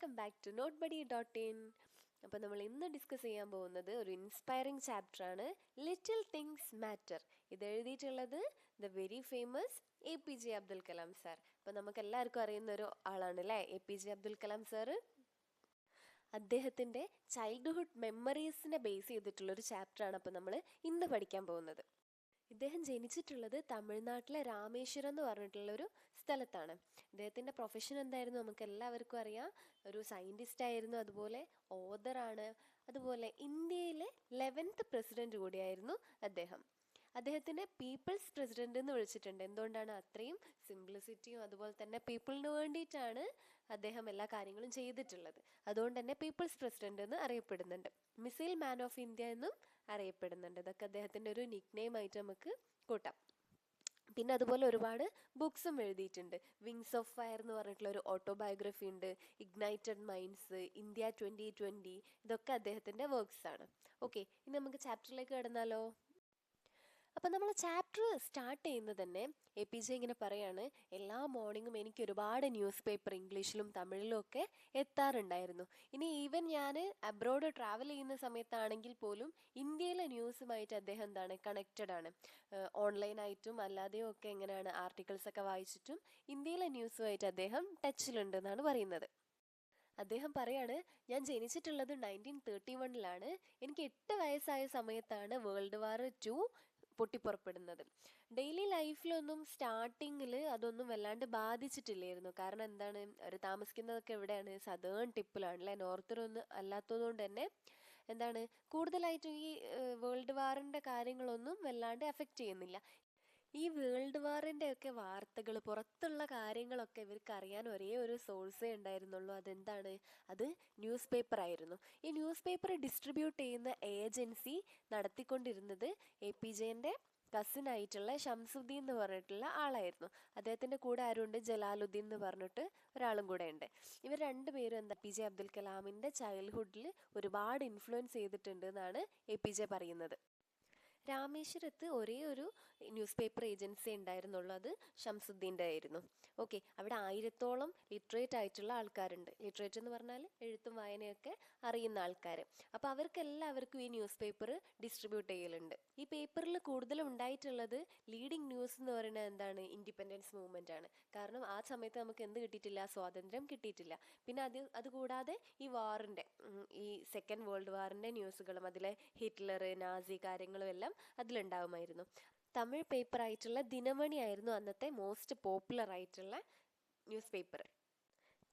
Welcome back to note buddy dot in അപ്പോൾ നമ്മൾ ഇന്ന് ഡിസ്കസ് ചെയ്യാൻ പോകുന്നത് ഒരു ഇൻസ്പയറിംഗ് ചാപ്റ്റർ ആണ്. ലിറ്റിൽ തിങ്സ് മാറ്റർ ഇത് എഴുതിയിട്ടുള്ളത് the very famous A P J Abdul Kalam sir അപ്പോൾ നമുക്ക് എല്ലാവർക്കും അറിയുന്ന ഒരു ആളാണ് അല്ലേ? A P J Abdul Kalam sir അദ്ദേഹത്തിന്റെ ചൈൽഡ്ഹുഡ് മെമ്മറീസിനെ ബേസ് ചെയ്തിട്ടുള്ള ഒരു ചാപ്റ്റർ ആണ് അപ്പോൾ നമ്മൾ ഇന്ന് പഠിക്കാൻ പോകുന്നത്. ഇദ്ദേഹം ജനിച്ചിട്ടുള്ളത് തമിഴ്നാട്ടിലെ രാമേശ്വരം എന്ന് പറഞ്ഞിട്ടുള്ള ഒരു സ്ഥലത്താണ്. ഇദ്ദേഹത്തിന്റെ പ്രൊഫഷൻ എന്തായിരുന്നു നമുക്ക് എല്ലാവർക്കും അറിയാം. ഒരു സയന്റിസ്റ്റ് ആയിരുന്നു അതുപോലെ ഓതറാണ് അതുപോലെ ഇന്ത്യയിലെ ലെവൻത്ത് പ്രസിഡന്റ് കൂടിയായിരുന്നു അദ്ദേഹം. അദ്ദേഹത്തിനെ പീപ്പിൾസ് പ്രസിഡന്റ് എന്ന് വിളിച്ചിട്ടുണ്ട്. എന്തുകൊണ്ടാണ് അത്രയും സിംപ്ലിസിറ്റിയും അതുപോലെ തന്നെ പീപ്പിളിന് വേണ്ടിയിട്ടാണ് അദ്ദേഹം എല്ലാ കാര്യങ്ങളും ചെയ്തിട്ടുള്ളത്. അതുകൊണ്ട് തന്നെ പീപ്പിൾസ് പ്രസിഡന്റ് എന്ന് അറിയപ്പെടുന്നുണ്ട്. മിസൈൽ മാൻ ഓഫ് ഇന്ത്യ എന്നും അറിയപ്പെടുന്നുണ്ട്. ഇതൊക്കെ അദ്ദേഹത്തിന്റെ ഒരു നിക് ആയിട്ട് നമുക്ക് കൂട്ടാം. പിന്നെ അതുപോലെ ഒരുപാട് ബുക്സും എഴുതിയിട്ടുണ്ട്. വിങ്സ് ഓഫ് ഫയർ എന്ന് പറഞ്ഞിട്ടുള്ള ഒരു ഓട്ടോബയോഗ്രഫി ഉണ്ട്. Ignited minds India twenty twenty ഇതൊക്കെ അദ്ദേഹത്തിന്റെ വർക്ക്സ് ആണ്. ഓക്കെ ഇനി നമുക്ക് ചാപ്റ്ററിലേക്ക് കിടന്നാലോ? അപ്പം നമ്മൾ ചാപ്റ്റർ സ്റ്റാർട്ട് ചെയ്യുന്നത് തന്നെ എ പി ജെ ഇങ്ങനെ പറയാണ് എല്ലാ മോർണിംഗും എനിക്ക് ഒരുപാട് ന്യൂസ് പേപ്പർ ഇംഗ്ലീഷിലും തമിഴിലും ഒക്കെ എത്താറുണ്ടായിരുന്നു. ഇനി ഈവൻ ഞാൻ അബ്രോഡ് ട്രാവൽ ചെയ്യുന്ന സമയത്താണെങ്കിൽ പോലും ഇന്ത്യയിലെ ന്യൂസുമായിട്ട് അദ്ദേഹം എന്താണ് കണക്റ്റഡ് ആണ്. ഓൺലൈനായിട്ടും അല്ലാതെയും ഒക്കെ എങ്ങനെയാണ് ആർട്ടിക്കിൾസ് ഒക്കെ വായിച്ചിട്ടും ഇന്ത്യയിലെ ന്യൂസുമായിട്ട് അദ്ദേഹം ടച്ചിലുണ്ട് എന്നാണ് പറയുന്നത്. അദ്ദേഹം പറയാണ് ഞാൻ ജനിച്ചിട്ടുള്ളത് നയന്റീൻ തേർട്ടി വണ്ണിലാണ് എനിക്ക് എട്ട് വയസ്സായ സമയത്താണ് വേൾഡ് വാർ ടു പൊട്ടിപ്പുറപ്പെടുന്നത്. ഡെയിലി ലൈഫിലൊന്നും സ്റ്റാർട്ടിങ്ങിൽ അതൊന്നും വല്ലാണ്ട് ബാധിച്ചിട്ടില്ലായിരുന്നു. കാരണം എന്താണ്? അവർ താമസിക്കുന്നതൊക്കെ എവിടെയാണ്? സദേൺ ടിപ്പിലാണ് അല്ലേ? നോർത്തിലൊന്നും അല്ലാത്തതുകൊണ്ട് തന്നെ എന്താണ്? കൂടുതലായിട്ടും ഈ വേൾഡ് വാറിന്റെ കാര്യങ്ങളൊന്നും വല്ലാണ്ട് എഫക്റ്റ് ചെയ്യുന്നില്ല. ഈ വേൾഡ് വാറിന്റെ ഒക്കെ വാർത്തകൾ പുറത്തുള്ള കാര്യങ്ങളൊക്കെ ഇവർക്ക് അറിയാൻ ഒരേ ഒരു സോഴ്സേ ഉണ്ടായിരുന്നുള്ളൂ. അതെന്താണ്? അത് ന്യൂസ് പേപ്പർ ആയിരുന്നു ഈ ന്യൂസ് പേപ്പർ ഡിസ്ട്രിബ്യൂട്ട് ചെയ്യുന്ന ഏജൻസി നടത്തിക്കൊണ്ടിരുന്നത് എ പി ജെന്റെ കസിൻ ആയിട്ടുള്ള ഷംസുദ്ദീൻ എന്ന് പറഞ്ഞിട്ടുള്ള ആളായിരുന്നു. അദ്ദേഹത്തിന്റെ കൂടെ ആരുണ്ട്? ജലാലുദ്ദീൻ എന്ന് പറഞ്ഞിട്ട് ഒരാളും കൂടെ ഉണ്ട്. ഇവർ രണ്ടുപേരും എന്താ പി ജെ അബ്ദുൽ കലാമിന്റെ ചൈൽഡ്ഹുഡിൽ ഒരുപാട് ഇൻഫ്ലുവൻസ് ചെയ്തിട്ടുണ്ട് എന്നാണ് എ പി ജെ പറയുന്നത്. രാമേശ്വരത്ത് ഒരേ ഒരു ന്യൂസ് പേപ്പർ ഏജൻസി ഉണ്ടായിരുന്നുള്ളൂ അത് ഷംസുദ്ദീന്റെ ആയിരുന്നു. ഓക്കെ അവിടെ ആയിരത്തോളം ലിറ്ററേറ്റ് ആയിട്ടുള്ള ആൾക്കാരുണ്ട്. ലിറ്ററേറ്റ് എന്ന് പറഞ്ഞാൽ എഴുത്തും വായനയൊക്കെ അറിയുന്ന ആൾക്കാർ അപ്പോൾ അവർക്കെല്ലാവർക്കും ഈ ന്യൂസ് പേപ്പർ ഡിസ്ട്രിബ്യൂട്ട് ചെയ്യലുണ്ട്. ഈ പേപ്പറിൽ കൂടുതലും ഉണ്ടായിട്ടുള്ളത് ലീഡിങ് ന്യൂസ് എന്ന് പറയുന്നത് എന്താണ്? ഇൻഡിപെൻഡൻസ് മൂവ്മെന്റ് ആണ്. കാരണം ആ സമയത്ത് നമുക്ക് എന്ത് കിട്ടിയിട്ടില്ല? സ്വാതന്ത്ര്യം കിട്ടിയിട്ടില്ല. പിന്നെ അത് അതുകൂടാതെ ഈ വാറിന്റെ ഈ സെക്കൻഡ് വേൾഡ് വാറിന്റെ ന്യൂസുകളും അതിലെ ഹിറ്റ്ലർ നാസി കാര്യങ്ങളും എല്ലാം അതിലുണ്ടാവുമായിരുന്നു. തമിഴ് പേപ്പർ ആയിട്ടുള്ള ദിനമണി ആയിരുന്നു അന്നത്തെ മോസ്റ്റ് പോപ്പുലർ ആയിട്ടുള്ള ന്യൂസ് പേപ്പർ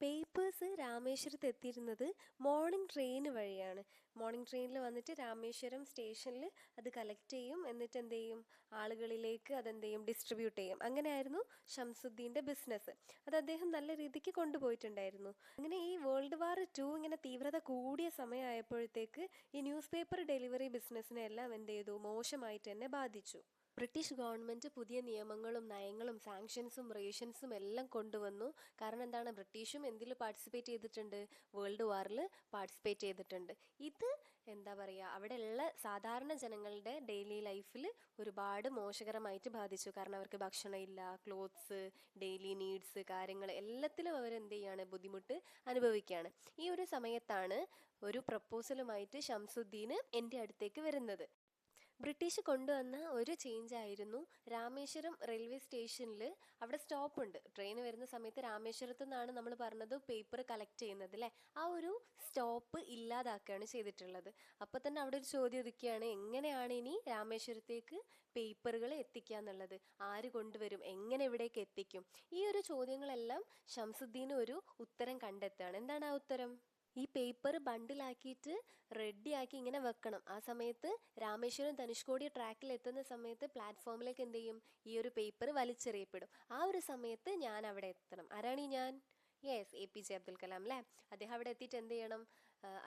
പേപ്പേഴ്സ് രാമേശ്വരത്ത് എത്തിയിരുന്നത് മോർണിംഗ് ട്രെയിൻ വഴിയാണ്. മോർണിംഗ് ട്രെയിനിൽ വന്നിട്ട് രാമേശ്വരം സ്റ്റേഷനിൽ അത് കളക്ട് ചെയ്യും. എന്നിട്ട് എന്ത് ചെയ്യും? ആളുകളിലേക്ക് അതെന്ത് ചെയ്യും? ഡിസ്ട്രിബ്യൂട്ട് ചെയ്യും. അങ്ങനെയായിരുന്നു ഷംസുദ്ദീന്റെ ബിസിനസ് അത് അദ്ദേഹം നല്ല രീതിക്ക് കൊണ്ടുപോയിട്ടുണ്ടായിരുന്നു. അങ്ങനെ ഈ വേൾഡ് വാർ ടു ഇങ്ങനെ തീവ്രത കൂടിയ സമയമായപ്പോഴത്തേക്ക് ഈ ന്യൂസ് പേപ്പർ ഡെലിവറി ബിസിനസ്സിനെ എല്ലാം എന്ത് ചെയ്തു? മോശമായിട്ട് തന്നെ ബാധിച്ചു. ബ്രിട്ടീഷ് ഗവൺമെന്റ് പുതിയ നിയമങ്ങളും നയങ്ങളും സാങ്ഷൻസും റേഷൻസും എല്ലാം കൊണ്ടുവന്നു. കാരണം എന്താണ്? ബ്രിട്ടീഷും എന്തിൽ പാർട്ടിസിപ്പേറ്റ് ചെയ്തിട്ടുണ്ട്? വേൾഡ് വാറിൽ പാർട്ടിസിപ്പേറ്റ് ചെയ്തിട്ടുണ്ട്. ഇത് എന്താ പറയുക അവിടെയുള്ള സാധാരണ ജനങ്ങളുടെ ഡെയിലി ലൈഫിൽ ഒരുപാട് മോശകരമായിട്ട് ബാധിച്ചു. കാരണം അവർക്ക് ഭക്ഷണമില്ല ക്ലോത്ത്സ് ഡെയിലി നീഡ്സ് കാര്യങ്ങൾ എല്ലാത്തിലും അവർ എന്ത് ചെയ്യാണ്? ബുദ്ധിമുട്ട് അനുഭവിക്കുകയാണ്. ഈ ഒരു സമയത്താണ് ഒരു പ്രപ്പോസലുമായിട്ട് ഷംസുദ്ദീന് എന്റെ അടുത്തേക്ക് വരുന്നത്. ബ്രിട്ടീഷ് കൊണ്ടുവന്ന ഒരു ചേഞ്ച് ആയിരുന്നു രാമേശ്വരം റെയിൽവേ സ്റ്റേഷനിൽ. അവിടെ സ്റ്റോപ്പ് ഉണ്ട് ട്രെയിൻ വരുന്ന സമയത്ത് രാമേശ്വരത്തു നിന്നാണ് നമ്മൾ പറഞ്ഞത് പേപ്പർ കളക്ട് ചെയ്യുന്നത് അല്ലേ? ആ ഒരു സ്റ്റോപ്പ് ഇല്ലാതാക്കുകയാണ് ചെയ്തിട്ടുള്ളത്. അപ്പോൾ തന്നെ അവിടെ ഒരു ചോദ്യം ഒതുക്കുകയാണ് എങ്ങനെയാണ് ഇനി രാമേശ്വരത്തേക്ക് പേപ്പറുകൾ എത്തിക്കുക എന്നുള്ളത്? ആര് കൊണ്ടുവരും? എങ്ങനെ ഇവിടേക്ക് എത്തിക്കും? ഈ ഒരു ചോദ്യങ്ങളെല്ലാം ഷംസുദ്ദീൻ ഒരു ഉത്തരം കണ്ടെത്തുകയാണ്. എന്താണ് ആ ഉത്തരം? ഈ പേപ്പർ ബണ്ടിലാക്കിയിട്ട് റെഡിയാക്കി ഇങ്ങനെ വെക്കണം. ആ സമയത്ത് രാമേശ്വരം ധനുഷ്കോടി ട്രാക്കിൽ എത്തുന്ന സമയത്ത് പ്ലാറ്റ്ഫോമിലേക്ക് എന്ത് ചെയ്യും? ഈ ഒരു പേപ്പർ വലിച്ചെറിയപ്പെടും. ആ ഒരു സമയത്ത് ഞാൻ അവിടെ എത്തണം. ആരാണ് ഈ ഞാൻ? Yes A P J Abdul Kalam അല്ലേ അദ്ദേഹം അവിടെ എത്തിയിട്ട് എന്ത് ചെയ്യണം?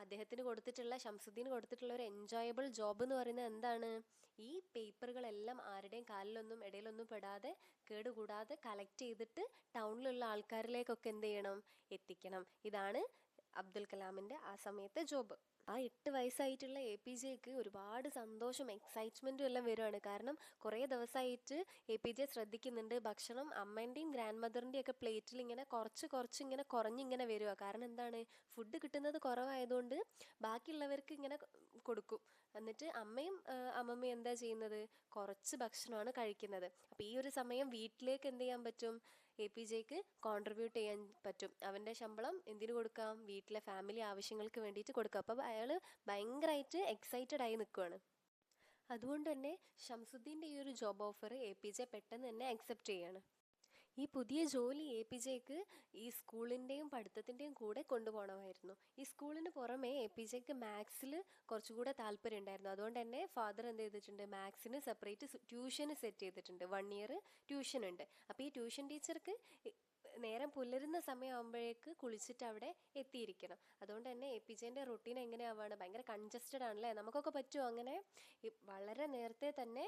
അദ്ദേഹത്തിന് കൊടുത്തിട്ടുള്ള ഷംസുദ്ദീന് കൊടുത്തിട്ടുള്ള ഒരു എൻജോയബിൾ ജോബ് എന്ന് പറയുന്നത് എന്താണ്? ഈ പേപ്പറുകളെല്ലാം ആരുടെയും കാലിലൊന്നും ഇടയിലൊന്നും പെടാതെ കേടുകൂടാതെ കളക്ട് ചെയ്തിട്ട് ടൗണിലുള്ള ആൾക്കാരിലേക്കൊക്കെ എന്ത് ചെയ്യണം? എത്തിക്കണം. ഇതാണ് അബ്ദുൽ കലാമിന്റെ ആ സമയത്തെ ജോബ്. ആ എട്ട് വയസ്സായിട്ടുള്ള എ പി ജെക്ക് ഒരുപാട് സന്തോഷം എക്സൈറ്റ്മെന്റും എല്ലാം വരുവാണ്. കാരണം കുറേ ദിവസമായിട്ട് എ പി ജെ ശ്രദ്ധിക്കുന്നുണ്ട്. ഭക്ഷണം അമ്മേന്റെയും ഗ്രാൻഡ് മദറിന്റെയും ഒക്കെ പ്ലേറ്റിൽ ഇങ്ങനെ കുറച്ച് കുറച്ച് ഇങ്ങനെ കുറഞ്ഞിങ്ങനെ വരിക കാരണം എന്താണ്? ഫുഡ് കിട്ടുന്നത് കുറവായതുകൊണ്ട് ബാക്കിയുള്ളവർക്ക് ഇങ്ങനെ കൊടുക്കും. എന്നിട്ട് അമ്മയും അമ്മമ്മയും എന്താ ചെയ്യുന്നത്? കുറച്ച് ഭക്ഷണമാണ് കഴിക്കുന്നത്. അപ്പോൾ ഈ ഒരു സമയം വീട്ടിലേക്ക് എന്ത് ചെയ്യാൻ പറ്റും? എ പി ജെക്ക് കോൺട്രിബ്യൂട്ട് ചെയ്യാൻ പറ്റും. അവന്റെ ശമ്പളം എന്തിനു കൊടുക്കാം? വീട്ടിലെ ഫാമിലി ആവശ്യങ്ങൾക്ക് വേണ്ടിയിട്ട് കൊടുക്കാം. അപ്പോൾ അയാൾ ഭയങ്കരമായിട്ട് എക്സൈറ്റഡ് ആയി നിൽക്കുകയാണ് അതുകൊണ്ട് തന്നെ ഷംസുദ്ദീന്റെ ഈ ഒരു job offer A P J പെട്ടെന്ന് തന്നെ അക്സെപ്റ്റ് ചെയ്യാണ്. ഈ പുതിയ ജോലി എ പി ജെക്ക് ഈ സ്കൂളിന്റെയും പഠിത്തത്തിന്റെയും കൂടെ കൊണ്ടുപോകണമായിരുന്നു. ഈ സ്കൂളിന് പുറമെ എ പി ജെക്ക് മാത്സിൽ കുറച്ചുകൂടെ താല്പര്യം ഉണ്ടായിരുന്നു അതുകൊണ്ട് തന്നെ ഫാദർ എന്ത് ചെയ്തിട്ടുണ്ട്? മാത്സിന് സെപ്പറേറ്റ് ട്യൂഷന് സെറ്റ് ചെയ്തിട്ടുണ്ട്. വൺ ഇയർ ട്യൂഷൻ ഉണ്ട് അപ്പോൾ ഈ ട്യൂഷൻ ടീച്ചർക്ക് നേരം പുലരുന്ന സമയമാകുമ്പോഴേക്ക് കുളിച്ചിട്ട് അവിടെ എത്തിയിരിക്കണം. അതുകൊണ്ട് തന്നെ എ പി ജെന്റെ റൊട്ടീൻ എങ്ങനെയാവാണ്? ഭയങ്കര കൺജസ്റ്റഡ് ആണല്ലേ? നമുക്കൊക്കെ പറ്റുമോ അങ്ങനെ? വളരെ നേരത്തെ തന്നെ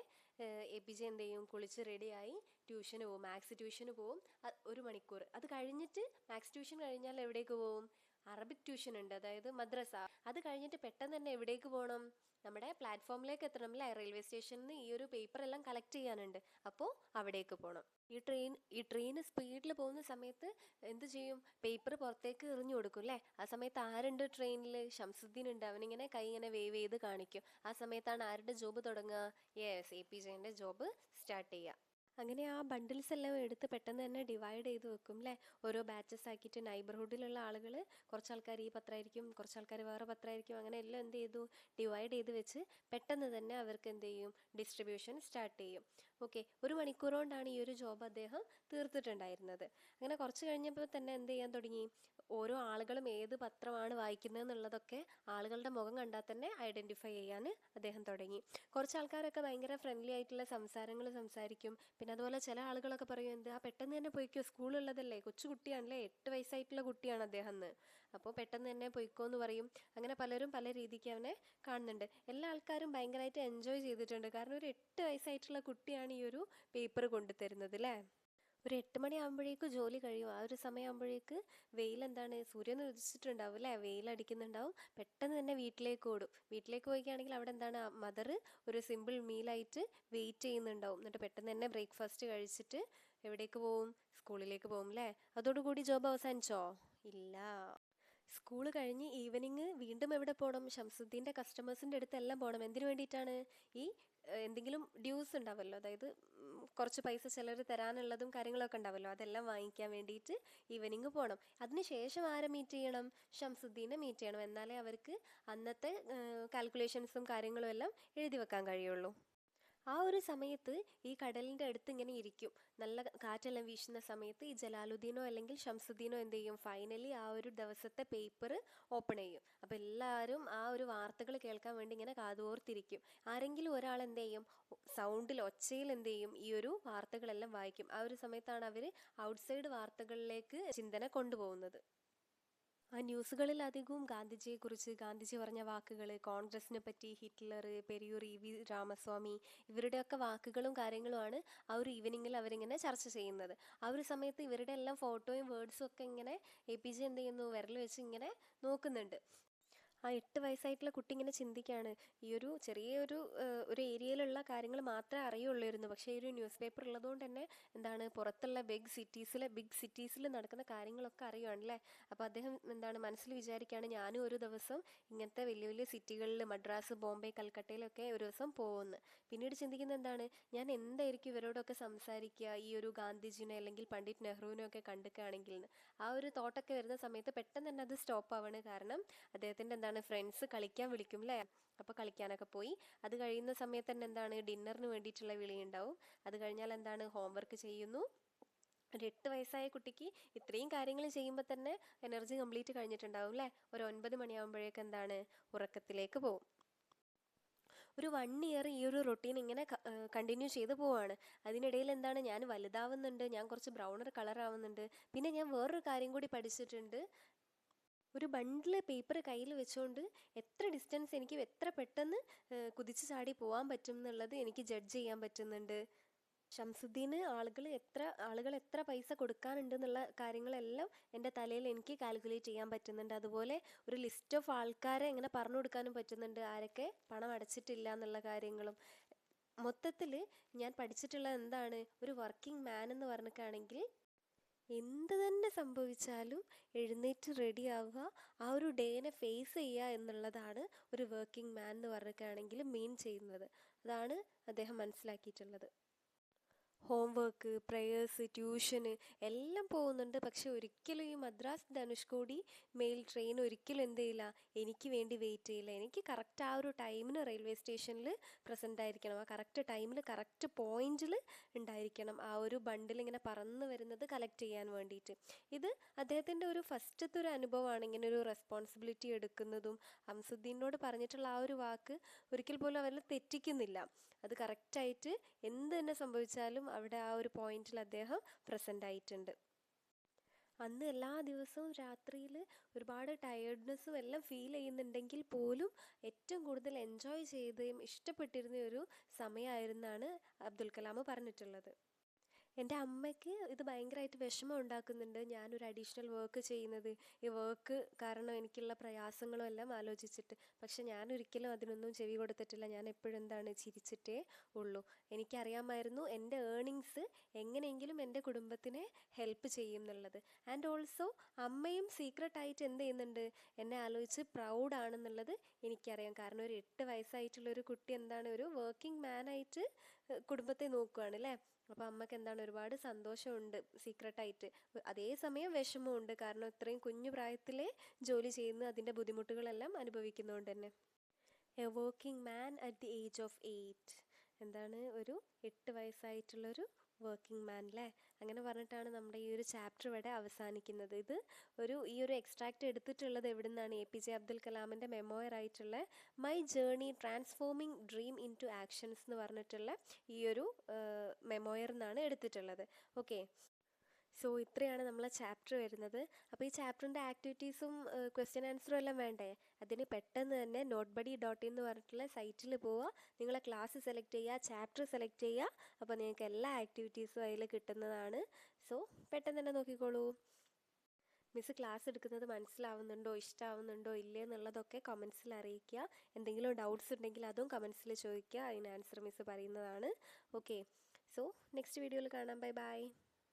എ പി ജെ എന്ത് ചെയ്യും? കുളിച്ച് റെഡിയായി ട്യൂഷന് പോകും മാത്സ് ട്യൂഷന് പോകും ഒരു മണിക്കൂർ. അത് കഴിഞ്ഞിട്ട് മാത്സ് ട്യൂഷൻ കഴിഞ്ഞാൽ എവിടേക്ക് പോകും അറബിക് ട്യൂഷൻ ഉണ്ട്. അതായത് മദ്രസ. അത് കഴിഞ്ഞിട്ട് പെട്ടെന്ന് തന്നെ എവിടേക്ക് പോകണം നമ്മുടെ പ്ലാറ്റ്ഫോമിലേക്ക് എത്തണം അല്ലേ? റെയിൽവേ സ്റ്റേഷനിൽ നിന്ന് ഈ ഒരു പേപ്പർ എല്ലാം കളക്ട് ചെയ്യാനുണ്ട്. അപ്പോൾ അവിടേക്ക് പോകണം ഈ ട്രെയിൻ ഈ ട്രെയിൻ സ്പീഡിൽ പോകുന്ന സമയത്ത് എന്ത് ചെയ്യും? പേപ്പർ പുറത്തേക്ക് എറിഞ്ഞു കൊടുക്കും അല്ലേ? ആ സമയത്ത് ആരുണ്ട് ട്രെയിനിൽ ഷംസുദ്ദീൻ ഉണ്ട്. അവനിങ്ങനെ കൈ ഇങ്ങനെ വേവ് ചെയ്ത് കാണിക്കും. ആ സമയത്താണ് ആരുടെ ജോബ് തുടങ്ങുക? യെസ് എ പി ജെന്റെ ജോബ് സ്റ്റാർട്ട് ചെയ്യുക. അങ്ങനെ ആ ബണ്ടിൽസ് എല്ലാം എടുത്ത് പെട്ടെന്ന് തന്നെ ഡിവൈഡ് ചെയ്ത് വെക്കും അല്ലേ ഓരോ ബാച്ചസ് ആക്കിയിട്ട് നൈബർഹുഡിലുള്ള ആളുകൾ കുറച്ച് ആൾക്കാർ ഈ പത്രമായിരിക്കും കുറച്ച് ആൾക്കാർ വേറെ പത്രമായിരിക്കും അങ്ങനെ എല്ലാം എന്ത് ചെയ്തു? ഡിവൈഡ് ചെയ്ത് വെച്ച് പെട്ടെന്ന് തന്നെ അവർക്ക് എന്ത് ചെയ്യും? ഡിസ്ട്രിബ്യൂഷൻ സ്റ്റാർട്ട് ചെയ്യും. ഓക്കെ ഒരു മണിക്കൂർ കൊണ്ടാണ് ഈ ഒരു ജോബ് അദ്ദേഹം തീർത്തിട്ടുണ്ടായിരുന്നത്. അങ്ങനെ കുറച്ച് കഴിഞ്ഞപ്പോൾ തന്നെ എന്ത് ചെയ്യാൻ തുടങ്ങി? ഓരോ ആളുകളും ഏത് പത്രമാണ് വായിക്കുന്നത് എന്നുള്ളതൊക്കെ ആളുകളുടെ മുഖം കണ്ടാൽ തന്നെ ഐഡന്റിഫൈ ചെയ്യാൻ അദ്ദേഹം തുടങ്ങി. കുറച്ച് ആൾക്കാരൊക്കെ ഭയങ്കര ഫ്രണ്ട്ലി ആയിട്ടുള്ള സംസാരങ്ങൾ സംസാരിക്കും. പിന്നെ അതുപോലെ ചില ആളുകളൊക്കെ പറയും എന്ത് ആ പെട്ടെന്ന് തന്നെ പോയിക്കോ? സ്കൂളുള്ളതല്ലേ കൊച്ചു കുട്ടിയാണല്ലേ? എട്ട് വയസ്സായിട്ടുള്ള കുട്ടിയാണ് അദ്ദേഹം എന്ന്. അപ്പോൾ പെട്ടെന്ന് തന്നെ പൊയ്ക്കോ എന്ന് പറയും. അങ്ങനെ പലരും പല രീതിക്ക് അവനെ കാണുന്നുണ്ട്. എല്ലാ ആൾക്കാരും ഭയങ്കരമായിട്ട് എൻജോയ് ചെയ്തിട്ടുണ്ട്. കാരണം ഒരു എട്ട് വയസ്സായിട്ടുള്ള കുട്ടിയാണ് ഈ ഒരു പേപ്പർ കൊണ്ടുതരുന്നത് അല്ലേ? ഒരു എട്ട് മണിയാകുമ്പോഴേക്ക് ജോലി കഴിയും. ആ ഒരു സമയമാകുമ്പോഴേക്ക് വെയിൽ എന്താണ് സൂര്യൻ ഉദിച്ചിട്ടുണ്ടാവും അല്ലേ? വെയിലടിക്കുന്നുണ്ടാവും. പെട്ടെന്ന് തന്നെ വീട്ടിലേക്ക് ഓടും. വീട്ടിലേക്ക് പോയിക്കുകയാണെങ്കിൽ അവിടെ എന്താണ്? മദർ ഒരു സിമ്പിൾ മീലായിട്ട് വെയിറ്റ് ചെയ്യുന്നുണ്ടാവും. എന്നിട്ട് പെട്ടെന്ന് തന്നെ ബ്രേക്ക്ഫാസ്റ്റ് കഴിച്ചിട്ട് എവിടേക്ക് പോവും? സ്കൂളിലേക്ക് പോവും അല്ലേ? അതോടുകൂടി ജോബ് അവസാനിച്ചോ? ഇല്ല. സ്കൂൾ കഴിഞ്ഞ് ഈവനിങ് വീണ്ടും എവിടെ പോകണം ഷംസുദ്ദീന്റെ കസ്റ്റമേഴ്സിന്റെ അടുത്തെല്ലാം പോകണം എന്തിനു വേണ്ടിയിട്ടാണ്? ഈ എന്തെങ്കിലും ഡ്യൂസ് ഉണ്ടാവുമല്ലോ അതായത് കുറച്ച് പൈസ ചിലർ തരാനുള്ളതും കാര്യങ്ങളൊക്കെ ഉണ്ടാവുമല്ലോ അതെല്ലാം വാങ്ങിക്കാൻ വേണ്ടിയിട്ട് ഈവനിങ് പോകണം അതിനുശേഷം ആരെ മീറ്റ് ചെയ്യണം? ഷംസുദ്ദീനെ മീറ്റ് ചെയ്യണം. എന്നാലേ അവർക്ക് അന്നത്തെ കാൽക്കുലേഷൻസും കാര്യങ്ങളും എല്ലാം എഴുതി വെക്കാൻ കഴിയുള്ളൂ. ആ ഒരു സമയത്ത് ഈ കടലിന്റെ അടുത്ത് ഇങ്ങനെ ഇരിക്കും. നല്ല കാറ്റെല്ലാം വീശുന്ന സമയത്ത് ഈ ജലാലുദ്ദീനോ അല്ലെങ്കിൽ ഷംസുദ്ദീനോ എന്ത് ചെയ്യും? ഫൈനലി ആ ഒരു ദിവസത്തെ പേപ്പർ ഓപ്പൺ ചെയ്യും. അപ്പോൾ എല്ലാവരും ആ ഒരു വാർത്തകൾ കേൾക്കാൻ വേണ്ടി ഇങ്ങനെ കാതോർത്തിരിക്കും. ആരെങ്കിലും ഒരാൾ എന്ത് ചെയ്യും? സൗണ്ടിൽ ഒച്ചയിൽ എന്ത് ചെയ്യും? ഈ ഒരു വാർത്തകളെല്ലാം വായിക്കും. ആ ഒരു സമയത്താണ് അവർ ഔട്ട്സൈഡ് വാർത്തകളിലേക്ക് ചിന്തന കൊണ്ടുപോകുന്നത്. ന്യൂസുകളിൽ അധികവും ഗാന്ധിജിയെക്കുറിച്ച് ഗാന്ധിജി പറഞ്ഞ വാക്കുകൾ കോൺഗ്രസിനെ പറ്റി Hitler Periyar E V Ramaswamy ഇവരുടെയൊക്കെ വാക്കുകളും കാര്യങ്ങളുമാണ് ആ ഒരു ഈവനിങ്ങിൽ അവരിങ്ങനെ ചർച്ച ചെയ്യുന്നത്. ആ ഒരു സമയത്ത് ഇവരുടെ എല്ലാം ഫോട്ടോയും വേർഡ്സും ഒക്കെ ഇങ്ങനെ എ പി ജെ എന്ത് ചെയ്യുന്നു വിരൽ വെച്ച് ഇങ്ങനെ നോക്കുന്നുണ്ട്. ആ എട്ട് വയസ്സായിട്ടുള്ള കുട്ടി ഇങ്ങനെ ചിന്തിക്കുകയാണ് ഈ ഒരു ചെറിയൊരു ഒരു ഏരിയയിലുള്ള കാര്യങ്ങൾ മാത്രമേ അറിയുള്ളായിരുന്നു. പക്ഷേ ഈ ഒരു ന്യൂസ് പേപ്പർ ഉള്ളതുകൊണ്ട് തന്നെ എന്താണ് പുറത്തുള്ള ബിഗ് സിറ്റീസിലെ ബിഗ് സിറ്റീസിൽ നടക്കുന്ന കാര്യങ്ങളൊക്കെ അറിയുവാണല്ലേ? അപ്പോൾ അദ്ദേഹം എന്താണ് മനസ്സിൽ വിചാരിക്കുകയാണ് ഞാനും ഒരു ദിവസം ഇങ്ങനത്തെ വലിയ വലിയ സിറ്റികളിൽ മദ്രാസ് ബോംബെ കൽക്കട്ടയിലൊക്കെ ഒരു ദിവസം പോകുമെന്ന് പിന്നീട് ചിന്തിക്കുന്നത് എന്താണ് ഞാൻ എന്തായിരിക്കും ഇവരോടൊക്കെ സംസാരിക്കുക? ഈ ഒരു ഗാന്ധിജിനെ അല്ലെങ്കിൽ പണ്ഡിറ്റ് നെഹ്റുവിനെ ഒക്കെ കണ്ടുക്കുകയാണെങ്കിൽ ആ ഒരു തോട്ടൊക്കെ വരുന്ന സമയത്ത് പെട്ടെന്ന് തന്നെ അത് സ്റ്റോപ്പ് ആവണ്. കാരണം അദ്ദേഹത്തിന്റെ എന്താണ് ഫ്രണ്ട്സ് കളിക്കാൻ വിളിക്കും അല്ലേ അപ്പോൾ കളിക്കാനൊക്കെ പോയി. അത് കഴിയുന്ന സമയത്ത് തന്നെ എന്താണ് ഡിന്നറിന് വേണ്ടിയിട്ടുള്ള വിളി ഉണ്ടാവും. അത് കഴിഞ്ഞാൽ എന്താണ് ഹോംവർക്ക് ചെയ്യുന്നു. ഒരു എട്ട് വയസ്സായ കുട്ടിക്ക് ഇത്രയും കാര്യങ്ങൾ ചെയ്യുമ്പോൾ തന്നെ എനർജി കംപ്ലീറ്റ് കഴിഞ്ഞിട്ടുണ്ടാവും അല്ലേ ഒരു ഒൻപത് മണിയാകുമ്പോഴേക്ക് എന്താണ് ഉറക്കത്തിലേക്ക് പോകും. ഒരു വൺ ഇയർ ഈ ഒരു റൊട്ടീൻ ഇങ്ങനെ കണ്ടിന്യൂ ചെയ്ത് പോവാണ്. അതിനിടയിൽ എന്താണ് ഞാൻ വലുതാവുന്നുണ്ട് ഞാൻ കുറച്ച് ബ്രൗണർ കളർ ആവുന്നുണ്ട്. പിന്നെ ഞാൻ വേറൊരു കാര്യം കൂടി പഠിച്ചിട്ടുണ്ട്. ഒരു ബണ്ടിൽ പേപ്പർ കയ്യിൽ വെച്ചുകൊണ്ട് എത്ര ഡിസ്റ്റൻസ് എനിക്ക് എത്ര പെട്ടെന്ന് കുതിച്ചു ചാടി പോകാൻ പറ്റും എന്നുള്ളത് എനിക്ക് ജഡ്ജ് ചെയ്യാൻ പറ്റുന്നുണ്ട്. ഷംസുദ്ദീന് ആളുകൾ എത്ര ആളുകൾ എത്ര പൈസ കൊടുക്കാനുണ്ട് എന്നുള്ള കാര്യങ്ങളെല്ലാം എന്റെ തലയിൽ എനിക്ക് കാൽക്കുലേറ്റ് ചെയ്യാൻ പറ്റുന്നുണ്ട്. അതുപോലെ ഒരു ലിസ്റ്റ് ഓഫ് ആൾക്കാരെ ഇങ്ങനെ പറഞ്ഞു കൊടുക്കാനും പറ്റുന്നുണ്ട്. ആരൊക്കെ പണം അടച്ചിട്ടില്ല എന്നുള്ള കാര്യങ്ങളും. മൊത്തത്തിൽ ഞാൻ പഠിച്ചിട്ടുള്ളത് എന്താണ്? ഒരു വർക്കിംഗ് മാൻ എന്ന് പറഞ്ഞിട്ടാണെങ്കിൽ എന്ത് തന്നെ സംഭവിച്ചാലും എഴുന്നേറ്റ് റെഡി ആവുക. ആ ഒരു ഡേനെ ഫേസ് ചെയ്യുക എന്നുള്ളതാണ് ഒരു വർക്കിംഗ് മാൻ എന്ന് പറഞ്ഞിട്ടാണെങ്കിൽ മീൻ ചെയ്യുന്നത്. അതാണ് അദ്ദേഹം മനസ്സിലാക്കിയിട്ടുള്ളത്. ഹോംവർക്ക് പ്രേയേഴ്സ് ട്യൂഷന് എല്ലാം പോകുന്നുണ്ട്. പക്ഷെ ഒരിക്കലും ഈ മദ്രാസ് ധനുഷ്കോടി മെയിൽ ട്രെയിൻ ഒരിക്കലും എന്ത് ചെയ്യില്ല. എനിക്ക് വേണ്ടി വെയിറ്റ് ചെയ്യില്ല. എനിക്ക് കറക്റ്റ് ആ ഒരു ടൈമിന് റെയിൽവേ സ്റ്റേഷനിൽ പ്രസന്റ് ആയിരിക്കണം. ആ കറക്റ്റ് ടൈമിൽ കറക്റ്റ് പോയിന്റിൽ ഉണ്ടായിരിക്കണം. ആ ഒരു ബണ്ടിൽ ഇങ്ങനെ പറന്ന് വരുന്നത് കളക്ട് ചെയ്യാൻ വേണ്ടിയിട്ട്. ഇത് അദ്ദേഹത്തിന്റെ ഒരു ഫസ്റ്റത്തെ ഒരു അനുഭവമാണ് ഇങ്ങനെ ഒരു റെസ്പോൺസിബിലിറ്റി എടുക്കുന്നതും. അംസുദ്ദീനോട് പറഞ്ഞിട്ടുള്ള ആ ഒരു വാക്ക് ഒരിക്കൽ പോലും അവരിൽ തെറ്റിക്കുന്നില്ല. അത് കറക്റ്റായിട്ട് എന്ത് തന്നെ സംഭവിച്ചാലും അവിടെ ആ ഒരു പോയിന്റിൽ അദ്ദേഹം പ്രസന്റ് ആയിട്ടുണ്ട്. അന്ന് എല്ലാ ദിവസവും രാത്രിയിൽ ഒരുപാട് ടയേർഡ്നെസ്സും എല്ലാം ഫീൽ ചെയ്യുന്നുണ്ടെങ്കിൽ പോലും ഏറ്റവും കൂടുതൽ എൻജോയ് ചെയ്തതും ഇഷ്ടപ്പെട്ടിരുന്ന ഒരു സമയമായിരുന്നാണ് അബ്ദുൽ കലാം പറഞ്ഞിട്ടുള്ളത്. എന്റെ അമ്മയ്ക്ക് ഇത് ഭയങ്കരമായിട്ട് വിഷമം ഉണ്ടാക്കുന്നുണ്ട്. ഞാനൊരു അഡീഷണൽ വർക്ക് ചെയ്യുന്നത്. ഈ വർക്ക് കാരണം എനിക്കുള്ള പ്രയാസങ്ങളും എല്ലാം ആലോചിച്ചിട്ട്. പക്ഷെ ഞാൻ ഒരിക്കലും അതിനൊന്നും ചെവി കൊടുത്തിട്ടില്ല. ഞാൻ എപ്പോഴും എന്താണ് ചിരിച്ചിട്ടേ ഉള്ളൂ. എനിക്കറിയാമായിരുന്നു എന്റെ ഏണിങ്സ് എങ്ങനെയെങ്കിലും എന്റെ കുടുംബത്തിനെ ഹെൽപ്പ് ചെയ്യും എന്നുള്ളത്. ആൻഡ് ഓൾസോ അമ്മയും സീക്രട്ടായിട്ട് എന്ത് ചെയ്യുന്നുണ്ട്? എന്നെ ആലോചിച്ച് പ്രൗഡാണെന്നുള്ളത് എനിക്കറിയാം. കാരണം ഒരു എട്ട് വയസ്സായിട്ടുള്ള ഒരു കുട്ടി എന്താണ് ഒരു വർക്കിംഗ് മാനായിട്ട് കുടുംബത്തെ നോക്കുകയാണ് അല്ലേ അപ്പോൾ അമ്മയ്ക്ക് എന്താണ്? ഒരുപാട് സന്തോഷമുണ്ട് സീക്രട്ടായിട്ട് അതേസമയം വിഷമമുണ്ട്. കാരണം ഇത്രയും കുഞ്ഞു പ്രായത്തിലെ ജോലി ചെയ്യുന്ന അതിന്റെ ബുദ്ധിമുട്ടുകളെല്ലാം അനുഭവിക്കുന്നതുകൊണ്ട് തന്നെ. A working man at the age of eight എന്താണ്? ഒരു എട്ട് വയസ്സായിട്ടുള്ളൊരു വർക്കിംഗ് മാൻ അല്ലേ അങ്ങനെ പറഞ്ഞിട്ടാണ് നമ്മുടെ ഈ ഒരു ചാപ്റ്റർ ഇവിടെ അവസാനിക്കുന്നത്. ഇത് ഒരു ഈ ഒരു എക്സ്ട്രാക്റ്റ് എടുത്തിട്ടുള്ളത് എവിടെ നിന്നാണ് എ പി ജെ അബ്ദുൽ കലാമിന്റെ മെമ്മോയർ ആയിട്ടുള്ള my journey transforming dream into actions എന്ന് പറഞ്ഞിട്ടുള്ള ഈ ഒരു മെമ്മോയർ നിന്നാണ് എടുത്തിട്ടുള്ളത്. ഓക്കെ സോ ഇത്രയാണ് നമ്മളെ ചാപ്റ്റർ വരുന്നത്. അപ്പോൾ ഈ ചാപ്റ്ററിന്റെ ആക്ടിവിറ്റീസും ക്വസ്റ്റ്യൻ ആൻസറും എല്ലാം വേണ്ടേ? അതിന് പെട്ടെന്ന് തന്നെ നോട്ട് ബഡി ഡോട്ട് എന്ന് പറഞ്ഞിട്ടുള്ള സൈറ്റിൽ പോവുക നിങ്ങളെ ക്ലാസ് സെലക്ട് ചെയ്യുക ചാപ്റ്റർ സെലക്ട് ചെയ്യുക അപ്പോൾ നിങ്ങൾക്ക് എല്ലാ ആക്ടിവിറ്റീസും അതിൽ കിട്ടുന്നതാണ്. സോ പെട്ടെന്ന് തന്നെ നോക്കിക്കോളൂ. മിസ് ക്ലാസ് എടുക്കുന്നത് മനസ്സിലാവുന്നുണ്ടോ ഇഷ്ടമാവുന്നുണ്ടോ ഇല്ലേ എന്നുള്ളതൊക്കെ കമൻസിൽ അറിയിക്കുക. എന്തെങ്കിലും ഡൗട്ട്സ് ഉണ്ടെങ്കിൽ അതും കമൻസിൽ ചോദിക്കുക. അതിന് ആൻസർ മിസ് പറയുന്നതാണ്. ഓക്കെ സോ നെക്സ്റ്റ് വീഡിയോയിൽ കാണാം. Bye bye